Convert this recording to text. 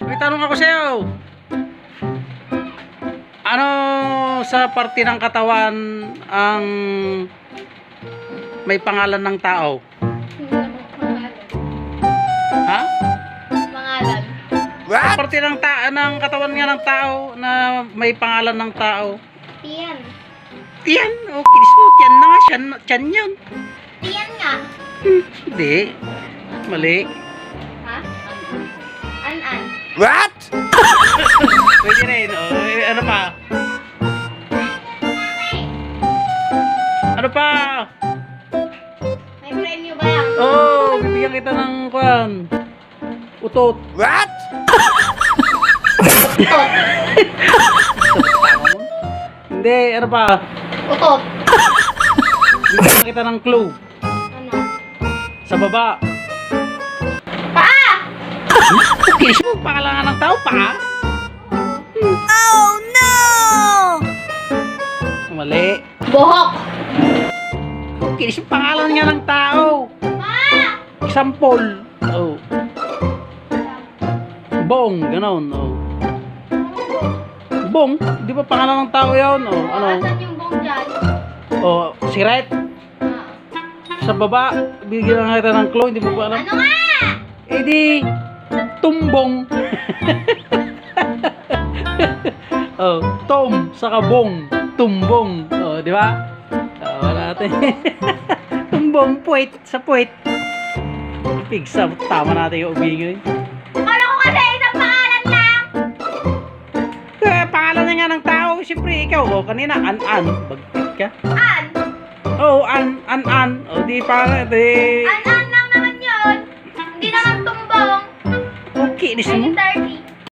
May tanong ako sa'yo. Ano sa parte ng katawan ang may pangalan ng tao? Ha? Pangalan. Sa parte ng, ta ng katawan nga ng tao na may pangalan ng tao. Tiyan. Tiyan. Oh, kinis mo. Tiyan na nga. Tiyan, tiyan yun. Tiyan nga. Hindi. Mali. What? Pwede rin. Oh, eh, ano pa? Ano pa? May premyo ba? Oh, bibigyan kita ng kwan. Utot. What? Utot. Hindi, ano pa? Utot. Bibigyan kita ng clue. Ano? Sa baba. Okay, so pangalan ng tao pa. Oh no! Mali. Buhok. Okay, so pangalan nga ng tao. Ma! Example. Oh. Bong, ganon. Oh. Bong, di ba pangalan ng tao yun? Oh, ano? Asan yung buhok dyan? Oh, si Red. Ah. Sa baba, bigyan lang kita ng clue, hindi mo pa alam. Ano nga? Eh di, tumbong. oh, tom, saka bong, tumbong. Oh, di ba? Tawa natin. tumbong, puwet, sa puwet. Pigsa, tama natin yung ubingoy. Kala ko kasi isang pangalan lang. Eh, pangalan na nga ng tao. Siyempre, ikaw, oh, kanina, an-an. Bagtit ka. An. Oh, an, an-an. Oh, di pa, di. An-an lang naman yun. Hindi naman tumbong. Okay, dis mo. Turkey.